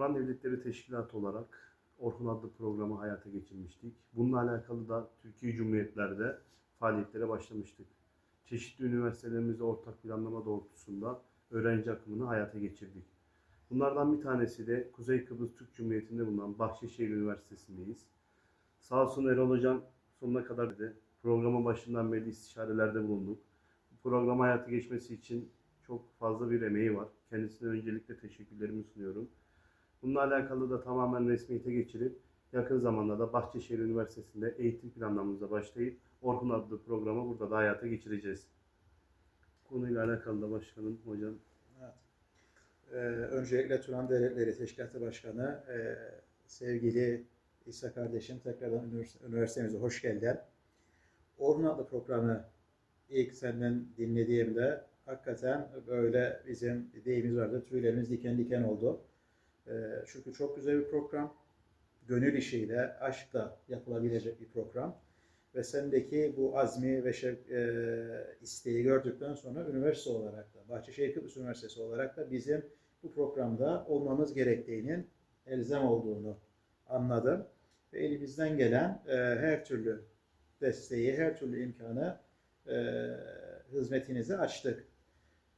Turan Devletleri Teşkilatı olarak Orhun adlı programı hayata geçirmiştik. Bununla alakalı da Türkiye Cumhuriyetler'de faaliyetlere başlamıştık. Çeşitli üniversitelerimizde ortak planlama doğrultusunda öğrenci akımını hayata geçirdik. Bunlardan bir tanesi de Kuzey Kıbrıs Türk Cumhuriyeti'nde bulunan Bahçeşehir Üniversitesi'ndeyiz. Sağ olsun Erol Hocam sonuna kadar da programın başından beri istişarelerde bulunduk. Bu program hayata geçmesi için çok fazla bir emeği var. Kendisine öncelikle teşekkürlerimi sunuyorum. Bununla alakalı da tamamen resmiyete geçirip yakın zamanda da Bahçeşehir Üniversitesi'nde eğitim planlamamıza başlayıp Orhun adlı programı burada da hayata geçireceğiz. Konuyla alakalı da başkanım, hocam Evet. Ee, öncelikle Turan Devletleri Teşkilatı Başkanı e, sevgili İsa kardeşim tekrardan ünivers- üniversitemize hoş geldin. Orhun adlı programı ilk senden dinlediğimde hakikaten böyle bizim deyimiz vardı. Tüylerimiz diken diken oldu. Ee, çünkü çok güzel bir program. Gönül işiyle, aşkla yapılabilecek bir program. Ve sendeki bu azmi ve şev- e, isteği gördükten sonra üniversite olarak da, Bahçeşehir Kıbrıs Üniversitesi olarak da bizim bu programda olmamız gerektiğinin elzem olduğunu anladım. Ve elimizden gelen e, her türlü desteği, her türlü imkanı e, hizmetinize açtık.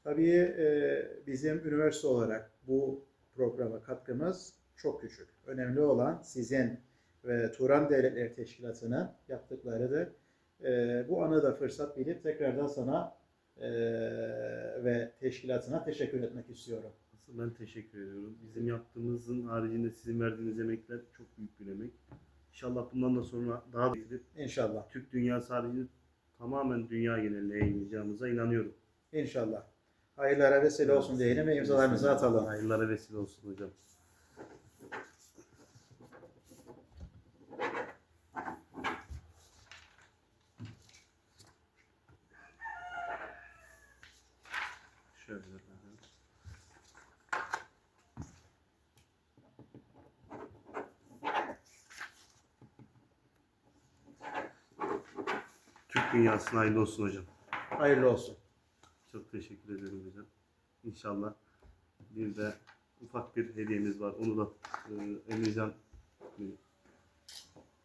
Tabii e, bizim üniversite olarak bu programa katkımız çok küçük. Önemli olan sizin ve Turan Devletleri Teşkilatı'nın yaptıklarıdır. E, bu anı da fırsat bilip tekrardan sana e, ve teşkilatına teşekkür etmek istiyorum. Asıl ben teşekkür ediyorum. Bizim yaptığımızın haricinde sizin verdiğiniz emekler çok büyük bir emek. İnşallah bundan da sonra daha da gidip İnşallah. Türk dünyası haricinde tamamen dünya geneline yayınlayacağımıza inanıyorum. İnşallah. Hayırlara vesile olsun diyelim ve imzalarımızı atalım. Hayırlara vesile olsun hocam. Şöyle. Türk dünyasına hayırlı olsun hocam. Hayırlı olsun. Çok teşekkür ederim hocam. İnşallah bir de ufak bir hediyemiz var. Onu da e, Emircan e,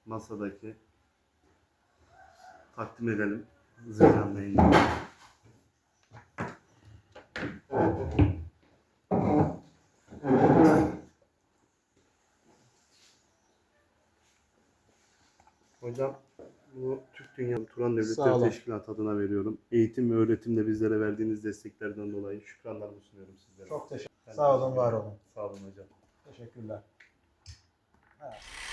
masadaki takdim edelim. Zırcan Bey'in. Hocam bu Türk Dünya Turan Devletleri. Teşkilatı adına veriyorum. Eğitim ve öğretimde bizlere verdiğiniz desteklerden dolayı şükranlarımı sunuyorum sizlere. Çok teşekkür Sağ olun, var olun. Sağ olun hocam. Teşekkürler. Evet.